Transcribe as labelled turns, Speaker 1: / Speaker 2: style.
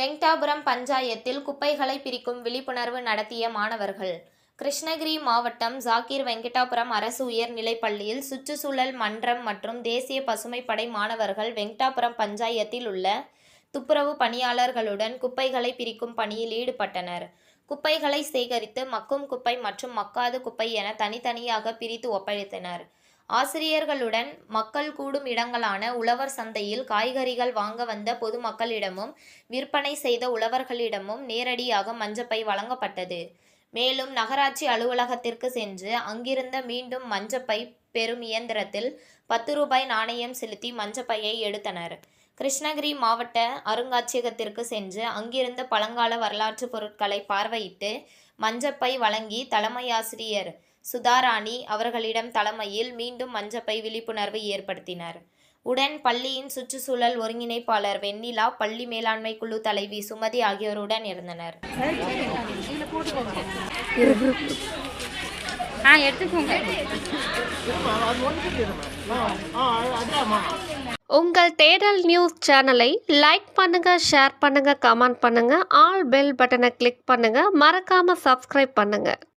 Speaker 1: வெங்கடாபுரம் பஞ்சாயத்தில் குப்பைகளை பிரிக்கும் விழிப்புணர்வு நடத்திய மாணவர்கள். கிருஷ்ணகிரி மாவட்டம் ஜாக்கீர் வெங்கடாபுரம் அரசு உயர்நிலைப் பள்ளியில் சுற்றுச்சூழல் மன்றம் மற்றும் தேசிய பசுமைப்படை மாணவர்கள் வெங்கடாபுரம் பஞ்சாயத்தில் உள்ள துப்புரவு பணியாளர்களுடன் குப்பைகளை பிரிக்கும் பணியில் ஈடுபட்டனர். குப்பைகளை சேகரித்து மக்கும் குப்பை மற்றும் மக்காத குப்பை என தனித்தனியாக பிரித்து ஒப்படைத்தனர். ஆசிரியர்களுடன் மக்கள் கூடும் இடங்களான உழவர் சந்தையில் காய்கறிகள் வாங்க வந்த பொதுமக்களிடமும் விற்பனை செய்த உழவர்களிடமும் நேரடியாக மஞ்சப்பை வழங்கப்பட்டது. மேலும் நகராட்சி அலுவலகத்திற்கு சென்று அங்கிருந்த மீண்டும் மஞ்சப்பை பெறும் இயந்திரத்தில் பத்து ரூபாய் நாணயம் செலுத்தி மஞ்சப்பையை எடுத்தனர். கிருஷ்ணகிரி மாவட்ட அருங்காட்சியகத்திற்கு சென்று அங்கிருந்த பழங்கால வரலாற்று பொருட்களை பார்வையிட்டு மஞ்சப்பை வழங்கி தலைமையாசிரியர் சுதாராணி அவர்களிடம் தலைமையில் மீண்டும் மஞ்சப்பை விழிப்புணர்வு ஏற்படுத்தினர். உடன் பள்ளியின் சுற்றுச்சூழல் ஒருங்கிணைப்பாளர் வெண்ணிலா பள்ளி மேலாண்மை குழு தலைவி சுமதி ஆகியோருடன் இருந்தனர்.
Speaker 2: உங்கள் தேடல் நியூஸ் சேனலை லைக் பண்ணுங்க ஷேர் பண்ணுங்க கமெண்ட் பண்ணுங்க ஆல் பெல் பட்டனை கிளிக் பண்ணுங்க மறக்காம சப்ஸ்கிரைப் பண்ணுங்க.